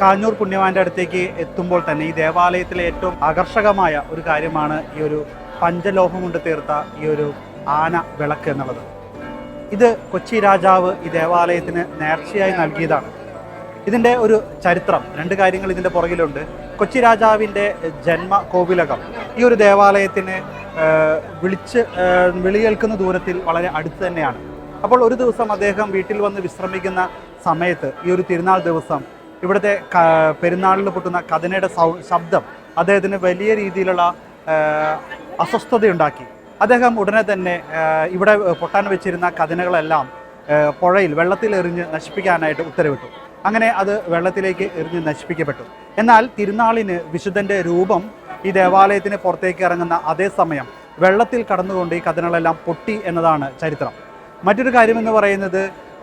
കാഞ്ഞൂർ പുണ്യവാന്റെ അടുത്തേക്ക് എത്തുമ്പോൾ തന്നെ ഈ ദേവാലയത്തിലെ ഏറ്റവും ആകർഷകമായ ഒരു കാര്യമാണ് ഈ ഒരു പഞ്ചലോഹം കൊണ്ട് തീർത്ത ഈ ഒരു ആന വിളക്ക് എന്നുള്ളത്. ഇത് കൊച്ചി രാജാവ് ഈ ദേവാലയത്തിന് നേർച്ചയായി നൽകിയതാണ്. ഇതിന്റെ ഒരു ചരിത്രം രണ്ട് കാര്യങ്ങൾ ഇതിന്റെ പുറകിലുണ്ട്. കൊച്ചി രാജാവിന്റെ ജന്മ കോവിലകം ഈ ഒരു ദേവാലയത്തിന് വിളിച്ച് വിളിയേൽക്കുന്ന ദൂരത്തിൽ വളരെ അടുത്ത് തന്നെയാണ്. അപ്പോൾ ഒരു ദിവസം അദ്ദേഹം വീട്ടിൽ വന്ന് വിശ്രമിക്കുന്ന സമയത്ത് ഈ ഒരു തിരുനാൾ ദിവസം ഇവിടുത്തെ പെരുന്നാളിൽ പൊട്ടുന്ന കഥനയുടെ ശബ്ദം അദ്ദേഹത്തിന് വലിയ രീതിയിലുള്ള അസ്വസ്ഥതയുണ്ടാക്കി. അദ്ദേഹം ഉടനെ തന്നെ ഇവിടെ പൊട്ടാൻ വെച്ചിരുന്ന കഥനകളെല്ലാം പുഴയിൽ വെള്ളത്തിൽ എറിഞ്ഞ് നശിപ്പിക്കാനായിട്ട് ഉത്തരവിട്ടു. അങ്ങനെ അത് വെള്ളത്തിലേക്ക് എറിഞ്ഞ് നശിപ്പിക്കപ്പെട്ടു. എന്നാൽ തിരുനാളിന് വിശുദ്ധന്റെ രൂപം ഈ ദേവാലയത്തിന് പുറത്തേക്ക് ഇറങ്ങുന്ന അതേ സമയം വെള്ളത്തിൽ കടന്നുകൊണ്ട് ഈ കഥനകളെല്ലാം പൊട്ടി എന്നതാണ് ചരിത്രം. മറ്റൊരു കാര്യമെന്ന് പറയുന്നത് ആഹ്,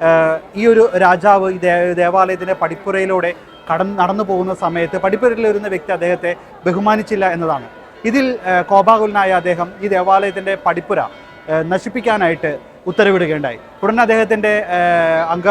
ഈ ഒരു രാജാവ് ഈ ദേവാലയത്തിന്റെ പടിപ്പുരയിലൂടെ കടന്ന് നടന്നു പോകുന്ന സമയത്ത് പടിപ്പുരയിൽ വരുന്ന വ്യക്തി അദ്ദേഹത്തെ ബഹുമാനിച്ചില്ല എന്നതാണ്. ഇതിൽ കോപാകുലനായ അദ്ദേഹം ഈ ദേവാലയത്തിന്റെ പടിപ്പുര നശിപ്പിക്കാനായിട്ട് ഉത്തരവിടുകയുണ്ടായി. ഉടനെ അദ്ദേഹത്തിന്റെ അംഗ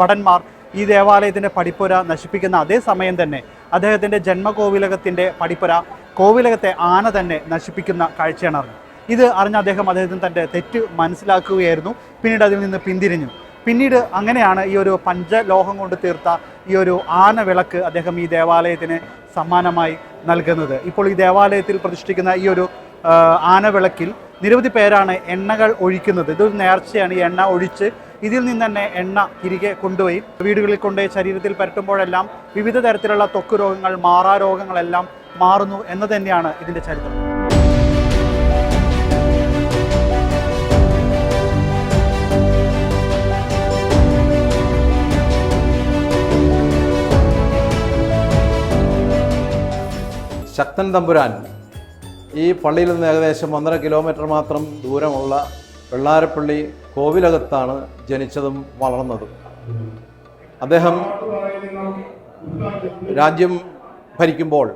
ഭടന്മാർ ഈ ദേവാലയത്തിന്റെ പടിപ്പുര നശിപ്പിക്കുന്ന അതേ സമയം തന്നെ അദ്ദേഹത്തിന്റെ ജന്മകോവിലകത്തിന്റെ പടിപ്പുര കോവിലകത്തെ ആന തന്നെ നശിപ്പിക്കുന്ന കാഴ്ചയാണ് അറിഞ്ഞത്. ഇത് അറിഞ്ഞ അദ്ദേഹം അദ്ദേഹത്തിന് തന്റെ തെറ്റ് മനസ്സിലാക്കുകയായിരുന്നു. പിന്നീട് അതിൽ നിന്ന് പിന്തിരിഞ്ഞു. പിന്നീട് അങ്ങനെയാണ് ഈ ഒരു പഞ്ചലോഹം കൊണ്ട് തീർത്ത ഈ ഒരു ആന വിളക്ക് അദ്ദേഹം ഈ ദേവാലയത്തിന് സമ്മാനമായി നൽകുന്നത്. ഇപ്പോൾ ഈ ദേവാലയത്തിൽ പ്രതിഷ്ഠിക്കുന്ന ഈ ഒരു ആന ആനവിളക്കിൽ നിരവധി പേരാണ് എണ്ണകൾ ഒഴിക്കുന്നത്. ഇതൊരു നേർച്ചയാണ്. ഈ എണ്ണ ഒഴിച്ച് ഇതിൽ നിന്ന് തന്നെ എണ്ണ തിരികെ കൊണ്ടുപോയി വീടുകളിൽ കൊണ്ടുപോയി ശരീരത്തിൽ പരട്ടുമ്പോഴെല്ലാം വിവിധ തരത്തിലുള്ള ത്വക്ക് രോഗങ്ങൾ മാറാ രോഗങ്ങളെല്ലാം മാറുന്നു എന്ന് തന്നെയാണ് ഇതിന്റെ ചരിത്രം. ശക്തൻ തമ്പുരാൻ. ഈ പള്ളിയിൽ നിന്ന് ഏകദേശം ഒന്നര കിലോമീറ്റർ മാത്രം ദൂരമുള്ള വെള്ളാരപ്പള്ളി കോവിലകത്താണ് ജനിച്ചതും വളർന്നതും. അദ്ദേഹം രാജ്യം ഭരിക്കുമ്പോൾ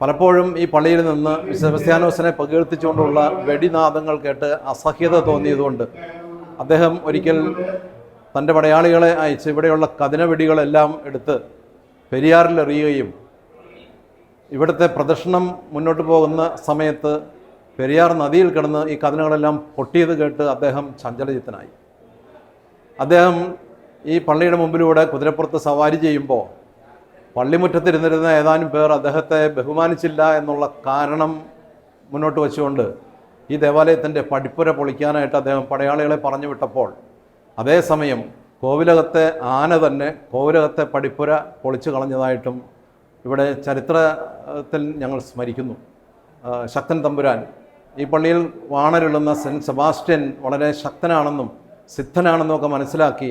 പലപ്പോഴും ഈ പള്ളിയിൽ നിന്ന് സെബസ്ത്യാനോസിനെ പ്രകീർത്തിച്ചുകൊണ്ടുള്ള വെടിനാദങ്ങൾ കേട്ട് അസഹ്യത തോന്നിയതുകൊണ്ട് അദ്ദേഹം ഒരിക്കൽ തന്റെ പടയാളികളെ അയച്ച് ഇവിടെയുള്ള കഥന വെടികളെല്ലാം എടുത്ത് പെരിയാറിൽ എറിയുകയും ഇവിടുത്തെ പ്രദർശനം മുന്നോട്ട് പോകുന്ന സമയത്ത് പെരിയാർ നദിയിൽ കിടന്ന് ഈ കഥനകളെല്ലാം പൊട്ടിയത് കേട്ട് അദ്ദേഹം ചഞ്ചലചിത്തനായി. അദ്ദേഹം ഈ പള്ളിയുടെ മുമ്പിലൂടെ കുതിരപ്പുറത്ത് സവാരി ചെയ്യുമ്പോൾ പള്ളിമുറ്റത്തിരുന്നിരുന്ന ഏതാനും പേർ അദ്ദേഹത്തെ ബഹുമാനിച്ചില്ല എന്നുള്ള കാരണം മുന്നോട്ട് വെച്ചുകൊണ്ട് ഈ ദേവാലയത്തിന്റെ പടിപ്പുര പൊളിക്കാനായിട്ട് അദ്ദേഹം പടയാളികളെ പറഞ്ഞു വിട്ടപ്പോൾ അതേസമയം കോവിലകത്തെ ആന തന്നെ കോവിലകത്തെ പടിപ്പുര പൊളിച്ചു കളഞ്ഞതായിട്ടും ഇവിടെ ചരിത്രത്തിൽ ഞങ്ങൾ സ്മരിക്കുന്നു. ശക്തൻ തമ്പുരാൻ. ഈ പള്ളിയിൽ വാണരുളുന്ന സെന്റ് സെബാസ്റ്റ്യൻ വളരെ ശക്തനാണെന്നും സിദ്ധനാണെന്നും ഒക്കെ മനസ്സിലാക്കി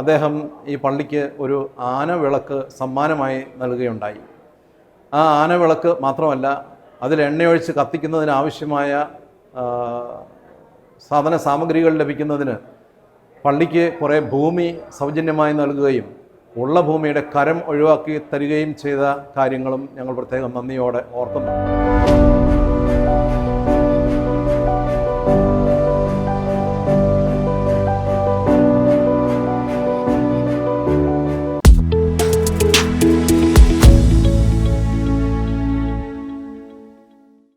അദ്ദേഹം ഈ പള്ളിക്ക് ഒരു ആനവിളക്ക് സമ്മാനമായി നൽകുകയുണ്ടായി. ആ ആനവിളക്ക് മാത്രമല്ല അതിൽ എണ്ണയൊഴിച്ച് കത്തിക്കുന്നതിനാവശ്യമായ സാധന സാമഗ്രികൾ ലഭിക്കുന്നതിന് പള്ളിക്ക് കുറേ ഭൂമി സൗജന്യമായി നൽകുകയും ഉള്ള ഭൂമിയുടെ കരം ഒഴിവാക്കി തരികയും ചെയ്ത കാര്യങ്ങളും ഞങ്ങൾ പ്രത്യേകം നന്ദിയോടെ ഓർക്കുന്നു.